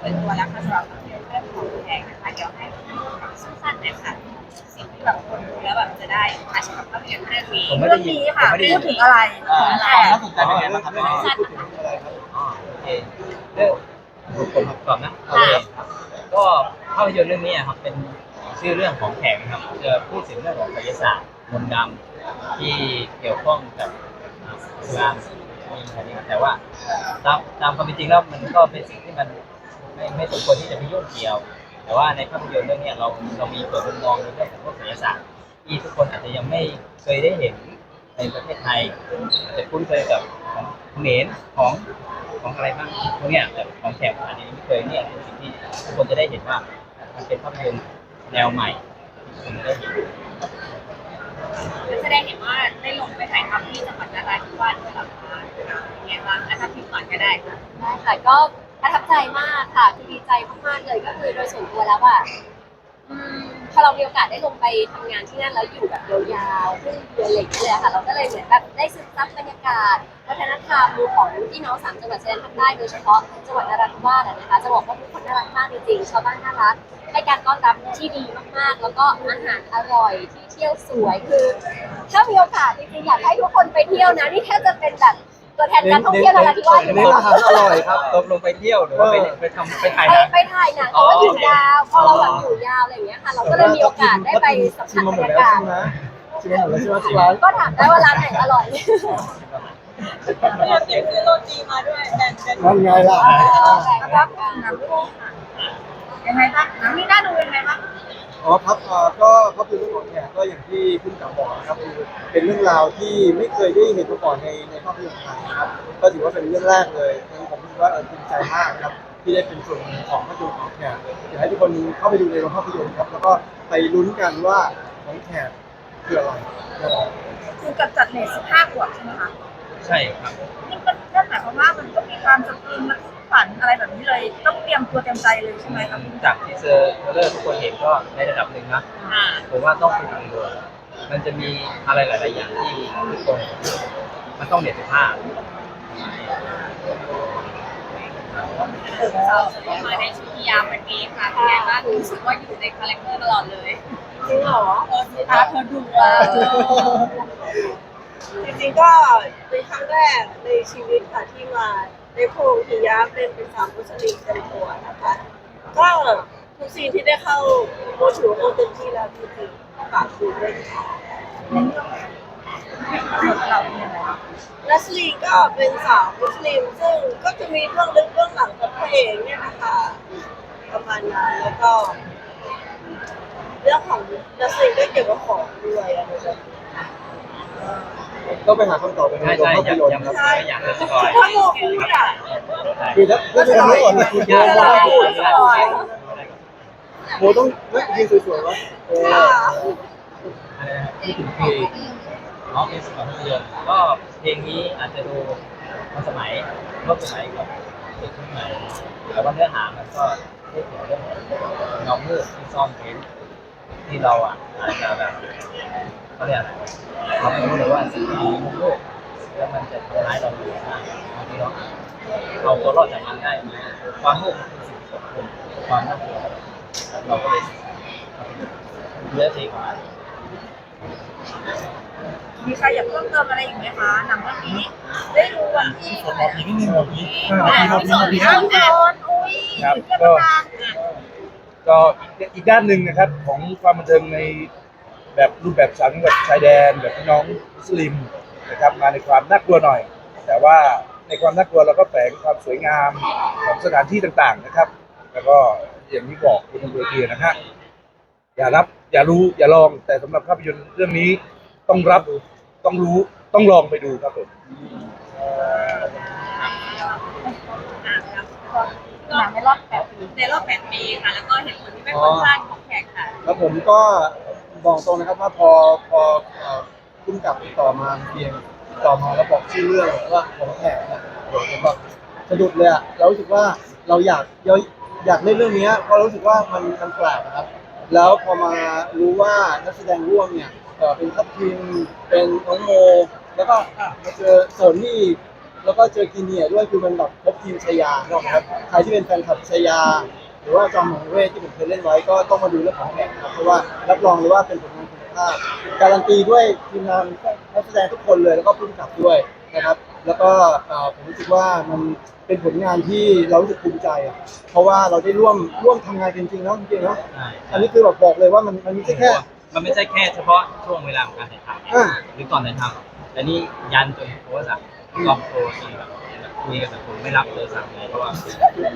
เปิดตัวแล้วค่ะสำหรับภาพยนตร์เรื่องของแพงนะคะเดี๋ยวให้สั้นๆหน่อยค่ะสิ่งที่แบบคนดูแล้วแบบจะได้ค่ะสำหรับภาพยนตร์เรื่องนี้ผมไม่เรื่องยินนี้ค่ะผมไม่ได้ยินถึงอะไรอ่าอะไรน่าสนใจเป็นไงบ้างครับสั้นๆนะคะอ๋อโอเคเรื่องผมผมก่อนนะโอเคครับก็ภาพยนตร์เรื่องนี้อะครับเป็นชื่อเรื่องของแขกนะครับจะพูดถึงเรื่องของไสยศาสตร์มนต์ดำที่เกี่ยวข้องกับอ่าการมีอะไรนี้ครับแต่ว่าตามตามความเป็นจริงแล้วมันก็เป็นสิ่งที่มัน ไม่ไม่สมควรที่จะไปยุ่งเกี่ยว แต่ว่าในภาพยนตร์เรื่องเนี้ยเราเรามีเปิดมุมมองในเรื่องของพวกไสยศาสตร์ที่ทุกคนอาจจะยังไม่เคยได้เห็นในประเทศไทยอาจจะคุ้นเคยกับของเขมรของของอะไรบ้างพวกเนี้ยแต่ของแขกอาจจะยังไม่เคยเนี่ยเป็นสิ่งที่ทุกคนจะได้เห็นว่ามันเป็นภาพยนตร์แนวใหม่ที่คนได้เห็นนักแสดงเห็นว่าได้ลงไปถ่ายทำที่จังหวัดนราธิวาสด้วยหรอคะเป็นไงบ้างอะถ้าพิมพ์ก่อนก็ได้ค่ะได้ค่ะก็ ประทับใจมากค่ะคือดีใจมากๆเลยก็คือโดยส่วนตัวแล้วอะอืมพอเรามีโอกาสได้ลงไปทำงานที่นั่นแล้วอยู่แบบยาวๆครึ่งเดือนอะไรอย่างเงี้ยเลยอะค่ะ เราก็เลยเหมือนแบบได้ซึมซับบรรยากาศวัฒนธรรมของพี่น้องสามจังหวัดชายแดนภาคใต้โดยเฉพาะจังหวัดนราธิวาสอะนะคะจะบอกว่าทุกคนน่ารักมากจริงๆชาวบ้านน่ารักให้การต้อนรับที่ดีมากๆ แล้วก็อาหารอร่อยที่เที่ยวสวยคือ ถ้ามีโอกาสจริงๆอยากให้ทุกคนไปเที่ยวนะนี่แค่จะเป็นแบบ ตัวแทนการท่องเที่ยวนราธิวาสอยู่เน้นแล้วอาหารอร่อยครับตกลงไปเที่ยวหรือว่าไปไปทำไปถ่ายไปหนัง ไปถ่ายหนังแต่ว่าอยู่ยาวพอเราแบบอยู่ยาวอะไรอย่างเงี้ยค่ะ เราก็เลยมีโอกาสได้ไปสัมชิผัมสมาบหรมรดยาแล้วกาศใช่ไหมชิมมาหมดแล้วใช่ไหมทุกร้านก็ถามได้ว่าร้านไหนอร่อยเรียกเสียงคือโรตีมาด้วยแบ่งกันนั่นไงล่ะ แล้วก็หนังเรื่องค่ะยังไงบ้างหนังนี้น่าดูยังไงบ้าง อ๋อครับเอ่อก็ก็คือเรื่องของแขกก็อย่างที่คุณจ๋าบอกนะครับคือเป็นเรื่องราวที่ไม่เคยได้เห็นมาก่อนในในภาพยนตร์ไทยนะครับก็ถือว่าเป็นเรื่องแรกเลยงั้นผมคิดว่าเออภูมิใจมากนะครับที่ได้เป็นส่วนหนึ่งของภาพยนตร์ของแขกอยากให้ทุกคนเข้าไปดูในโรงภาพยนตร์ครับแล้วก็ไปลุ้นกันว่าของแขกคืออะไรนะครับ คือกับจัดเลท15ขวบใช่ไหมคะ ใช่ครับนี่มันนั่ นหมายความว่ามันต้องมีความสกรีนมันฝันอะไรแบบนี้เลย ต้องเตรียมตัวเตรียมใจเลยใช่ไหมครับจากทีเซอร์เทรลเลอร์ทุกคนเห็นก็ในระดับหนึ่งนะอ่าผมว่าต้องไปดูเลยมันจะมีอะไรหลาย ๆ อย่างที่ทุกคนมันต้องเด็ดภาพเราจะมาในชุดยามวันนี้ค่ะเป็นไงบ้างรู้สึกว่าอยู่ในคาแรคเตอร์ตลอดเลยจริงเหรอเออตาเธอดูอะ จริงๆก็เป็นครั้งแรกในชีวิตค่ะที่มาได้โพงพิยาเป็นเป็นสาวมุสลิมเต็มตัวนะคะ ก็ทุกซีนที่ได้เข้าโมถือโมเต็มที่แล้วจริงๆฝากดูด้วยค่ะเราเป็นยังไงนัสลีก็เป็นสาวมุสลิม ซึ่งก็จะมีเรื่องลึกเรื่องหลังกับพระเอกเนี่ยนะคะประมาณนั้นแล้วก็ เรื่องของนัสลีก็เกี่ยวกับของด้วยอะไรแบบนี้ ต้องไปหาคำตอบในใช่โรงใช่ภาอพยากยนตร์ยังครับไม่อยากจะสปอยถ้าโมพูดอะคือถ้าถ้าจะทำให้ก่อนนะคุณโมต้องพูดโมต้องเฮ้ยยืนสวยๆวะเออที่ถึงเพลงน้องเป็นสมัยภาพยนตร์ก็เพลงนี้อาจจะดูทันสมัยร่วมสมัยกับเด็กรุ่นใหม่แต่ว่าเนื้อหามันก็พูดถึงเรื่องของเงามืดที่ซ่อนเร้นที่เราอะอาจจะแบบ เขาเรียกอะไรเราไม่รู้เลยว่าสิ่งที่อยู่ในมุมมืดแล้วมันจะทำร้ายเราอยู่มากบางทีเราเอาตัวรอดจากมันได้ไหมความมืดมันคือสิ่งที่ควบคุมความน่ากลัวเราก็เลยเลือกเพลงของมันมีใครอยากเพิ่มเติมอะไรอีกไหมคะหนังเรื่องนี้ได้ดูวันที่เท่าไหร่ที่สองที่สองที่อุ้ยครับเพื่อนก็ประธานก็อีกอีกด้านหนึ่งนะครับของความบันเทิงใน แบบรูปแบบสามจังหวัดชายแดน แบบพี่น้องมุสลิมนะครับมาในความน่ากลัวหน่อย แต่ว่าในความน่ากลัวเราก็แฝงความสวยงามของสถานที่ต่างๆนะครับ แล้วก็อย่างที่บอกคุณตำรวจเตือนนะฮะอย่ารับอย่ารู้อย่าลองแต่สำหรับภาพยนตร์เรื่องนี้ต้องรับต้องรู้ต้องลองไปดูครับผมหนังในรอบแปดปีในรอบแปดปีค่ะ แล้วก็เห็นผลที่ไม่ค่อนข้างของแขกค่ะแล้วผมก็ บอกตรงนะครับว่าพอพอเอ่อคุณกลับติดต่อมาเพียงติดต่อมาแล้วบอกชื่อเรื่องว่าของแขกนะผมแบบสะดุดเลยอะเรารู้สึกว่าเราอยากเราอยากเล่นเรื่องเนี้ยเพราะรู้สึกว่ามันมันแปลกนะครับ แล้วพอมารู้ว่านักแสดงร่วมเนี่ยเอ่อเป็นทัพทิมเป็นน้องโม แล้วก็อะมาเจอโซนี่แล้วก็เจอคีเนียด้วยคือมันแบบครบทีมชายานะครับใครที่เป็นแฟนคลับชายา หรือว่าจอมหมองเวทที่ผมเคยเล่นไว้ก็ต้องมาดูเรื่องของแข่งครับเพราะว่ารับรองเลยว่าเป็นผลงานคุณภาพการันตีด้วยทีมงานนักแสดงทุกคนเลยแล้วก็ผู้กำกับด้วยนะครับ แล้วก็ผมรู้สึกว่ามันเป็นผลงานที่เรารู้สึกภูมิใจอะเพราะว่าเราได้ร่วมร่วมทำงานจริงๆเนาะจริงๆเนาะอันนี้คือแบบบอกเลยว่ามันมันไม่ใช่แค่มันไม่ใช่แค่เฉพาะช่วงเวลาของการถ่ายทำหรือก่อนถ่ายทำแต่นี่ยันจนโทรศัพท์กองโทรจนแบบ คุยกับผมไม่รับโทรศัพท์เลยเพราะว่า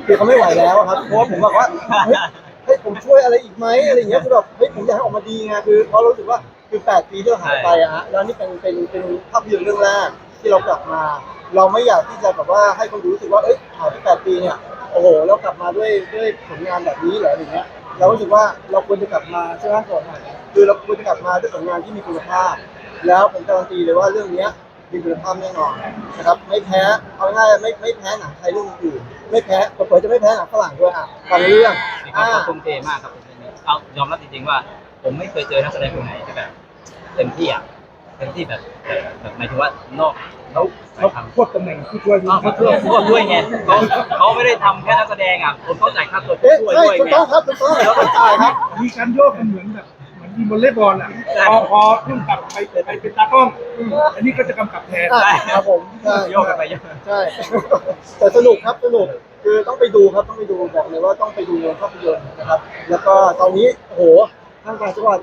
คือเขาไม่ไหวแล้วอะครับเพราะว่าผมบอกว่าเฮ้ยเฮ้ยผมช่วยอะไรอีกไหมอะไรอย่างเงี้ยคือแบบเฮ้ยผมอยากให้ออกมาดีไงคือเขารู้สึกว่าคือ 8 ปีที่เราหายไปอะฮะแล้วนี่เป็นเป็นเป็นภาพยนตร์เรื่องแรกที่เรากลับมา เราไม่อยากที่จะแบบว่าให้คนดูรู้สึกว่าเอ้ยหายไป 8 ปีเนี่ยโอ้โหเรากลับมาด้วยด้วยผลงานแบบนี้เหรออะไรเงี้ยเรารู้สึกว่าเราควรจะกลับมาใช่ไหมก่อนคือเราควรจะกลับมาด้วยผลงานที่มีคุณภาพ แล้วผมการันตีเลยว่าเรื่องเนี้ย มีคุณภาพแน่นอนนะครับไม่แพ้เอาง่ายๆไม่ไม่แพ้หนังไทยเรื่องอื่นไม่แพ้เผื่อๆจะไม่แพ้หนังฝรั่งด้วยอะบางเรื่องมีควาอ่ามทุ่มเทมากครับผมเรื่องนี้เอายอมรับจริงๆว่า ผมไม่เคยเจอนักแสดงคนไหนที่แบบเต็มที่อะเต็มที่แบบแบบแบบหมายถึงว่านอกเขาเขาควบตำแหน่งผู้ช่วยเขาเขาช่วยเขาด้วยไงเขาเขาไม่ได้ทำแค่นักแสดงอะคนเขาจ่ายค่าตัวผู้เอ๊ะช่วยใช่ด้วยถูกไงต้องครับถูกต้องแล้วก็จ่ายครับ มีการโยกกันเหมือนแบบเหมือน ทีมวอลเลย์บอลอะพอพอพุ่งกลับไปไปเป็นตากล้องอันนี้ก็จะกำกับแทนอะครับผมใช่โยกกันไปโยกกันมา ใช่แต่สนุกครับสนุกคือต้องไปดูครับต้องไปดูบอกเลยว่าต้องไปดูในภาพยนตร์นะครับ แล้วก็ตอนนี้โอ้โหทางต่างจังหวัด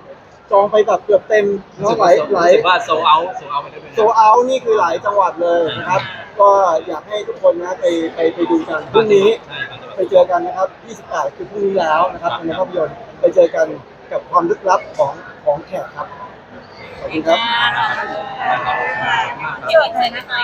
จองไปแบบเกือบเต็มรู้เนาะสึกหลาว่ายหลาย รู้สึกว่าโซเอาโซเอาไปด้วยโซเอานี่คือหลายจังหวัดเลยนะครับ ก็อยากให้ทุกคนนะไปไปไปดูกันพรุ่งนี้ ใช่ก่อนจะไปเจอกันนะครับ 28 คือพรุ่งนี้แล้วนะครับในภาพยนตร์ไปเจอกัน กับความลึกลับของของแขกครับขอบคุณครับที่บอกเลยนะคะ